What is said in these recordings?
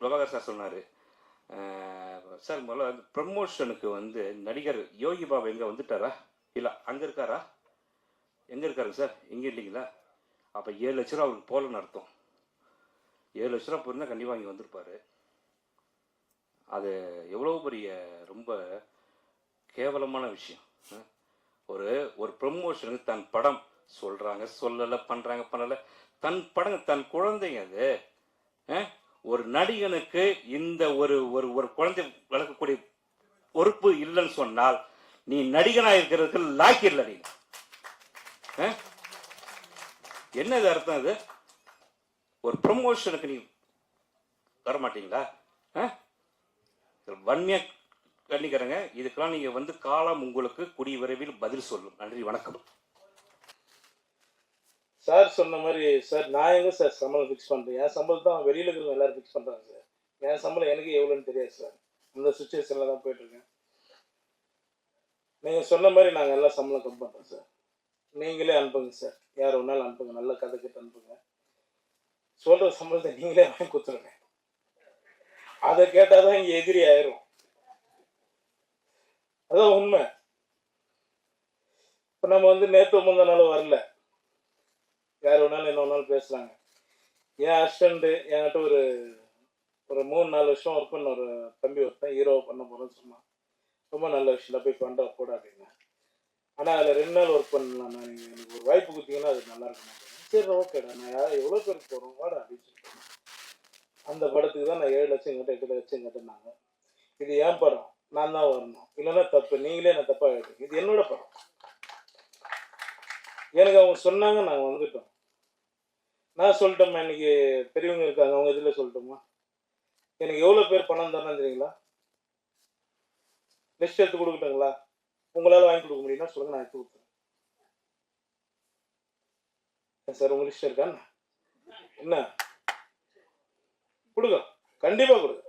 Prabhakar sir சொன்னார். Sir முதல்ல ப்ரமோஷனுக்கு வந்து நடிகர் யோகி பாபு எங்கே வந்துட்டாரா? இல்லை அங்கே இருக்காரா? எங்கே இருக்காருங்க சார்? இங்கே இல்லைங்களா? அப்போ ஏழு லட்ச ரூபா அவருக்கு போகலன்னு அர்த்தம். ஏழு லட்ச ரூபா போயிருந்தால் கண்டிப்பாக இங்கே வந்திருப்பார். அது எவ்வளோ பெரிய ரொம்ப கேவலமான விஷயம். ஒரு ஒரு ப்ரமோஷனுக்கு தன் படம் சொல்கிறாங்க சொல்லலை பண்ணுறாங்க பண்ணலை. தன் படம் தன் குழந்தைங்க அது. ஒரு நடிகனுக்கு இந்த ஒரு ஒரு ஒரு குழந்தை வளர்க்கக்கூடிய பொறுப்பு இல்லைன்னு சொன்னால் நீ நடிகனா இருக்கிறதுக்கு லாக்கி இல்லை நீ. என்ன இது அர்த்தம் அது ஒரு ப்ரமோஷனுக்கு நீ வர மாட்டீங்களா வன்மையா கண்டிக்கிறேங்க. இதுக்கெல்லாம் நீங்க வந்து காலம் உங்களுக்கு கூடிய விரைவில் பதில் சொல்லும். நன்றி வணக்கம். சார் சொன்ன மாதிரி சார் நான் எங்க சார் சம்பளம் ஃபிக்ஸ் பண்ணுறேன் என் சம்பளம் தான் வெளியில் இருக்கிறவங்க எல்லாரும் ஃபிக்ஸ் பண்ணுறாங்க சார். என் சம்பளம் எனக்கு எவ்வளோன்னு தெரியாது சார். அந்த சுச்சுவேஷனில் தான் போயிட்டுருக்கேன். நீங்கள் சொன்ன மாதிரி நாங்கள் எல்லாம் சம்பளம் கம் பண்ணுறோம் சார். நீங்களே அனுப்புங்க சார். யார் ஒன்றாலும் அனுப்புங்க. நல்ல கதை கிட்ட அனுப்புங்க. சொல்கிற சம்பளத்தை நீங்களே வாங்கி கொடுத்துருங்க. அதை கேட்டால் தான் இங்கே எதிரி ஆயிரும். அதான் உண்மை. இப்போ நம்ம வந்து நேற்று முந்தா நாள் வரல. யார் வேணாலும் என்ன வேணாலும் பேசுகிறாங்க என் அசிஸ்டண்ட்டு என்கிட்ட ஒரு ஒரு மூணு நாலு வருஷம் ஒர்க் பண்ண ஒரு தம்பி ஒருத்தன் ஹீரோவை பண்ண போகிறேன்னு சொன்னான். ரொம்ப நல்ல விஷயம் போய் பண்ணுற கூட அப்படின்னா ஆனால் அதில் ரெண்டு நாள் ஒர்க் பண்ணலாம் நான் நீங்கள் எனக்கு ஒரு வாய்ப்பு கொடுத்தீங்கன்னா அது நல்லா இருக்கும் சரி ஓகேடா நான் யார் எவ்வளோ பேருக்கு போகிறோம் வாடா அப்படின்னு சொல்லிட்டு. அந்த படத்துக்கு தான் நான் ஏழு லட்சம் கிட்ட எட்டு லட்சம் கட்டினாங்க இது ஏன் படம்? நான் தான் வரணும். இல்லைன்னா தப்பு நீங்களே நான் தப்பாக எழுதுங்க இது என்னோட படம். எனக்கு அவங்க சொன்னாங்க நாங்கள் வந்துட்டோம். நான் சொல்லிட்டோம்மா இன்னைக்கு பெரியவங்க இருக்காங்க அவங்க இதில் சொல்லட்டுமா எனக்கு எவ்வளோ பேர் பணம் தரணும் தெரியுங்களா? லிஸ்ட் எடுத்து கொடுக்கட்டுங்களா? உங்களால் வாங்கி கொடுக்க முடியும்னா சொல்லுங்க நான் எடுத்து கொடுத்துறேன் சார் உங்க லிஸ்ட் இருக்கா என்ன? கொடுங்க கண்டிப்பாக கொடுங்க.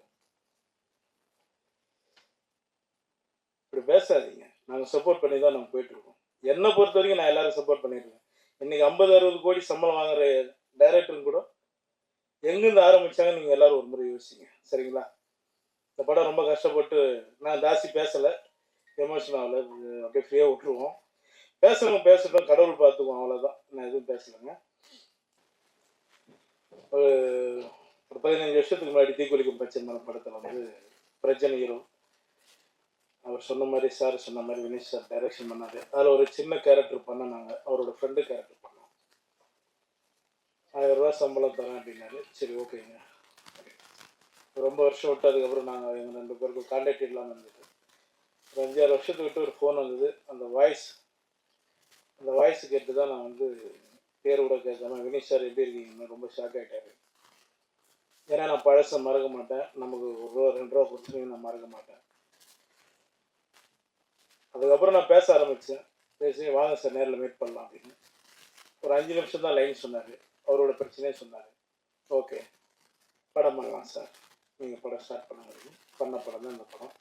இப்படி பேசாதீங்க. நாங்கள் சப்போர்ட் பண்ணி தான் நாங்கள் போயிட்டு இருக்கோம். என்னை பொறுத்த வரைக்கும் நான் எல்லாரும் சப்போர்ட் பண்ணியிருக்கேன். இன்னைக்கு ஐம்பது அறுபது கோடி சம்பளம் வாங்குற டைரக்டரும் கூட எங்கேருந்து ஆரம்பிச்சாங்க நீங்கள் எல்லாரும் ஒரு முறை யோசிங்க. சரிங்களா? இந்த படம் ரொம்ப கஷ்டப்பட்டு நான் ஜாஸ்தி பேசலை. எமோஷன் ஆகல. அப்படியே ஃப்ரீயாக விட்டுருவோம். பேசுறவங்க பேசட்டும் கடவுள் பார்த்துக்குவோம் அவ்வளோதான் நான் எதுவும் பேசலைங்க. ஒரு ஒரு பதினஞ்சு வருஷத்துக்கு முன்னாடி தீக்குளிக்கும் பச்சை மரம் படத்தில் வந்து பிரச்சனை ஹீரோ அவர் சொன்ன மாதிரி சார் சொன்ன மாதிரி வினேஷ் சார் டைரக்ஷன் பண்ணாரு. அதில் ஒரு சின்ன கேரக்டர் பண்ண நாங்கள் அவரோட ஃப்ரெண்டு கேரக்டர் பண்ணோம் ஆயிரம் ரூபா சம்பளம் தரேன் அப்படின்னாரு. சரி ஓகேங்க ரொம்ப வருஷம் விட்டு அதுக்கப்புறம் நாங்கள் எங்கள் ரெண்டு பேருக்கும் கான்டாக்ட் இல்லாமல் இருந்தது ஒரு அஞ்சாறு வருஷத்துக்கு விட்டு ஒரு ஃபோன் வந்தது. அந்த வாய்ஸ் அந்த வாய்ஸ் கேட்டு தான் நான் வந்து பேர் கூட கேட்காம வினேஷ் சார் எப்படி இருக்கீங்கன்னு? ரொம்ப ஷாக் ஆகிட்டாரு ஏன்னா நான் பழசை மறக்க மாட்டேன். நமக்கு ஒரு ரூபா ரெண்டு ரூபா கொடுத்துருவீங்க நான் மறக்க மாட்டேன். அதுக்கப்புறம் நான் பேச ஆரம்பித்தேன் பேசி வாங்க சார் நேரில் மீட் பண்ணலாம் அப்படின்னு. ஒரு அஞ்சு நிமிஷம் தான் லைன் சொன்னார். அவரோட பிரச்சனையே சொன்னார். ஓகே படம் பண்ணலாம் சார். நீங்கள் படம் ஸ்டார்ட் பண்ண முடியும் பண்ண படம் தான் இந்த படம்.